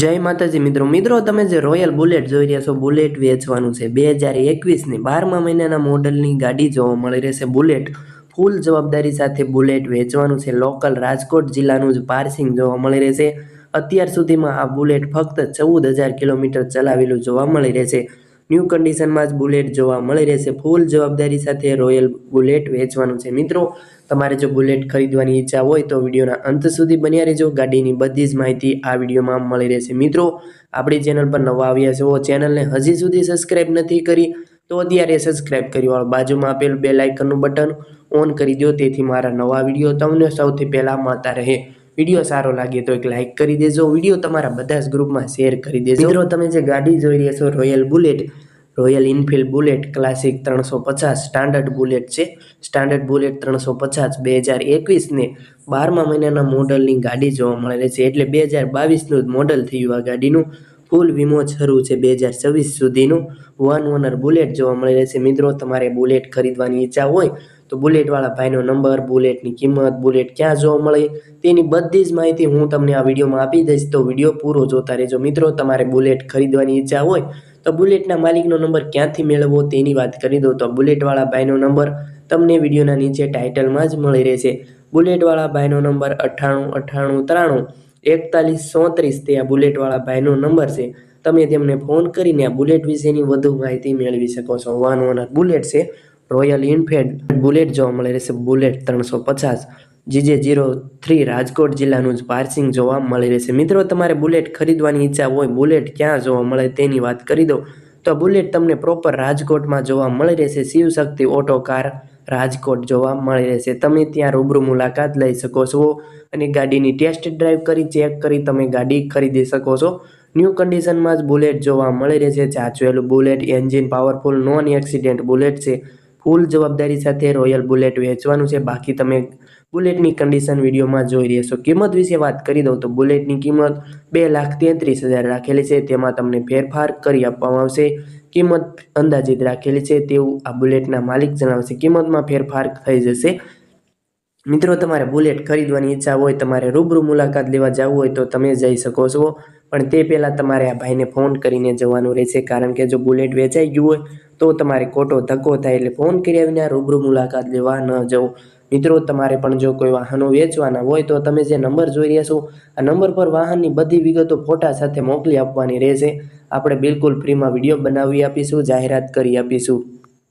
જય માતાજી મિત્રો. મિત્રો, તમે જે રોયલ બુલેટ જોઈ રહ્યા છો બુલેટ વેચવાનું છે. બે હજાર એકવીસની બારમા મહિનાના મોડલની ગાડી જોવા મળી રહેશે બુલેટ ફૂલ જવાબદારી સાથે બુલેટ વેચવાનું છે. લોકલ રાજકોટ જિલ્લાનું જ પાર્સિંગ જોવા મળી રહેશે અત્યાર સુધીમાં આ બુલેટ ફક્ત ચૌદ હજાર કિલોમીટર ચલાવેલું જોવા મળી રહેશે ન્યૂ કન્ડિશનમાં જ બુલેટ જોવા મળી રહેશે. ફૂલ જવાબદારી સાથે રોયલ બુલેટ વેચવાનું છે. મિત્રો, તમારે જો બુલેટ ખરીદવાની ઈચ્છા હોય તો વિડીયોના અંત સુધી બન્યા રહેજો. ગાડીની બધી જ માહિતી આ વિડીયોમાં મળી રહેશે. મિત્રો, આપણી ચેનલ પર નવા આવ્યા છો, ચેનલને હજી સુધી સબસ્ક્રાઈબ નથી કરી, તો અત્યારે સબસ્ક્રાઈબ કરી વાળો બાજુમાં આપેલ બે લાઇકનનું બટન ઓન કરી દો. તેથી મારા નવા વીડિયો તમને સૌથી પહેલાં મળતા રહે. વીડિયો સારો લાગે તો એક લાઇક કરી દેજો. વીડિયો તમારા બધા જ ગ્રુપમાં શેર કરી દેજો. મિત્રો, તમે જે ગાડી જોઈ રહ્યા છો royal bullet royal Enfield bullet classic ત્રણસો પચાસ સ્ટાન્ડર્ડ બુલેટ છે. સ્ટાન્ડર્ડ બુલેટ ત્રણસો પચાસ, બે હજાર એકવીસને બારમા મહિનાના મોડલની ગાડી જોવા મળે છે. એટલે બે હજાર બાવીસનું જ મોડલ થયું આ ગાડીનું. ફૂલ વીમો શરૂ છે બે હજાર છવ્વીસ સુધીનું. વન ઓનર બુલેટ જોવા મળી રહેશે મિત્રો, તમારે બુલેટ ખરીદવાની ઈચ્છા હોય તો બુલેટવાળા ભાઈનો નંબર, બુલેટની કિંમત, બુલેટ ક્યાં જોવા મળે, તેની બધી જ માહિતી હું તમને આ વિડીયોમાં આપી દઈશ. તો વીડિયો પૂરો જોતા રહેજો. મિત્રો, તમારે બુલેટ ખરીદવાની ઈચ્છા હોય, તો બુલેટના માલિકનો નંબર ક્યાંથી મેળવવો તેની વાત કરી દઉં. તો બુલેટવાળા ભાઈનો નંબર તમને વિડીયોના નીચે ટાઇટલમાં જ મળી રહેશે. બુલેટવાળા ભાઈનો નંબર અઠ્ઠાણું અઠ્ઠાણું, ત્રાણું, એકતાલીસ સોત્રીસ તે આ બુલેટવાળા ભાઈનો નંબર છે. તમે તેમને ફોન કરીને આ બુલેટ વિશેની વધુ માહિતી મેળવી શકો છો. વન ઓનર બુલેટ છે. રોયલ ઇનફિલ્ડ બુલેટ જોવા મળે રહેશે બુલેટ ત્રણસો પચાસ જીજે જીરો થ્રી રાજકોટ જિલ્લાનું જ પાર્સિંગ જોવા મળી રહેશે. મિત્રો, તમારે બુલેટ ખરીદવાની ઈચ્છા હોય બુલેટ ક્યાં જોવા મળે તેની વાત કરી દો તો બુલેટ તમને પ્રોપર રાજકોટમાં જોવા મળી રહેશે. શિવશક્તિ ઓટો કાર રાજકોટ જોવા મળી રહેશે. તમે ત્યાં રૂબરૂ મુલાકાત લઈ શકો છો અને ગાડીની ટેસ્ટ ડ્રાઈવ કરી ચેક કરી તમે ગાડી ખરીદી શકો છો. ન્યૂ કન્ડિશનમાં જ બુલેટ જોવા મળી રહેશે. ચાચવેલું bullet engine powerful non accident bullet છે. ફૂલ જવાબદારી સાથે રોયલ બુલેટ વેચવાનું છે. બાકી તમે બુલેટની કન્ડિશન વિડીયોમાં જોઈ રહેશો કિંમત વિશે વાત કરી દઉં તો બુલેટની કિંમત બે લાખ તેત્રીસ હજાર રાખેલી છે. તેમાં તમને ફેરફાર કરી આપવામાં આવશે. કિંમત અંદાજિત રાખેલી છે તેવું આ બુલેટના માલિક જણાવશે. કિંમતમાં ફેરફાર થઈ જશે. મિત્રો, તમારે બુલેટ ખરીદવાની ઈચ્છા હોય, તમારે રૂબરૂ મુલાકાત લેવા જવું હોય તો તમે જઈ શકો છો. પણ તે પહેલાં તમારે આ ભાઈને ફોન કરીને જવાનું રહેશે. કારણ કે જો બુલેટ વેચાઈ ગયું હોય તો તમારે ખોટો ધક્કો થાય એટલે ફોન કરી આવીને રૂબરૂ મુલાકાત લેવા ન જવું. મિત્રો, તમારે પણ જો કોઈ વાહનો વેચવાના હોય તો તમે જે નંબર જોઈ રહ્યા છો, આ નંબર પર વાહનની બધી વિગતો ફોટા સાથે મોકલી આપવાની રહેશે. આપણે બિલકુલ ફ્રીમાં વીડિયો બનાવી આપીશું, જાહેરાત કરી આપીશું.